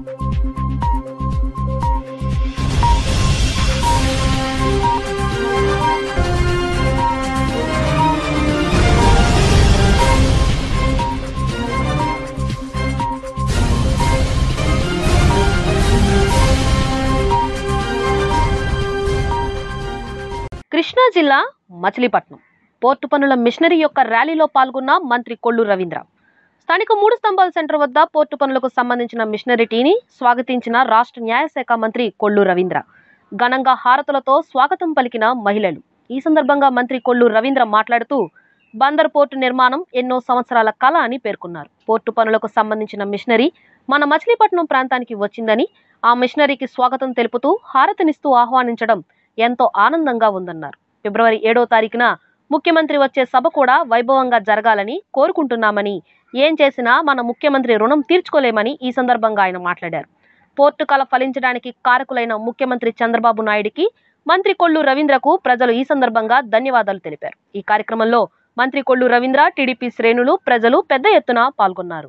కృష్ణా జిల్లా మచిలీపట్నం. పోర్టు పనుల మిషనరీ యొక్క ర్యాలీలో పాల్గొన్న మంత్రి కొల్లు రవీంద్ర. స్థానిక మూడు స్తంభాల సెంటర్ వద్ద పోర్టు పనులకు సంబంధించిన మిషనరీ టీని స్వాగతించిన రాష్ట్ర న్యాయశాఖ మంత్రి కొల్లు రవీంద్ర. ఘనంగా హారతులతో స్వాగతం పలికిన మహిళలు. ఈ సందర్భంగా మంత్రి కొల్లు రవీంద్ర మాట్లాడుతూ బందర్ పోర్టు నిర్మాణం ఎన్నో సంవత్సరాల కళ అని పేర్కొన్నారు. పోర్టు పనులకు సంబంధించిన మిషనరీ మన మచిలీపట్నం ప్రాంతానికి వచ్చిందని ఆ మిషనరీకి స్వాగతం తెలుపుతూ హారతినిస్తూ ఆహ్వానించడం ఎంతో ఆనందంగా ఉందన్నారు. ఫిబ్రవరి ఏడో తారీఖున ముఖ్యమంత్రి వచ్చే సభ కూడా వైభవంగా జరగాలని కోరుకుంటున్నామని ఏం చేసినా మన ముఖ్యమంత్రి రుణం తీర్చుకోలేమని ఈ సందర్భంగా ఆయన మాట్లాడారు. పోర్టు కళ ఫలించడానికి కారకులైన ముఖ్యమంత్రి చంద్రబాబు నాయుడికి మంత్రి కొల్లు రవీంద్రకు ప్రజలు ఈ సందర్భంగా ధన్యవాదాలు తెలిపారు. ఈ కార్యక్రమంలో మంత్రి కొల్లు రవీంద్ర టీడీపీ శ్రేణులు ప్రజలు పెద్ద ఎత్తున పాల్గొన్నారు.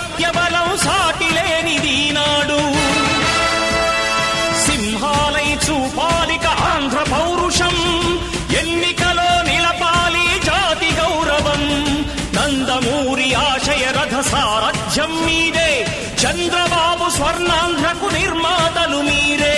ఐకమత్య బలం సాటిలేనిది నాడు సింహాలై చూపాలిక ఆంధ్ర పౌరుషం ఎన్నికలో నిలపాలి జాతి గౌరవం. నందమూరి ఆశయ రథ సారథ్యం మీదే చంద్రబాబు స్వర్ణాంధ్రకు నిర్మాతలు మీరే.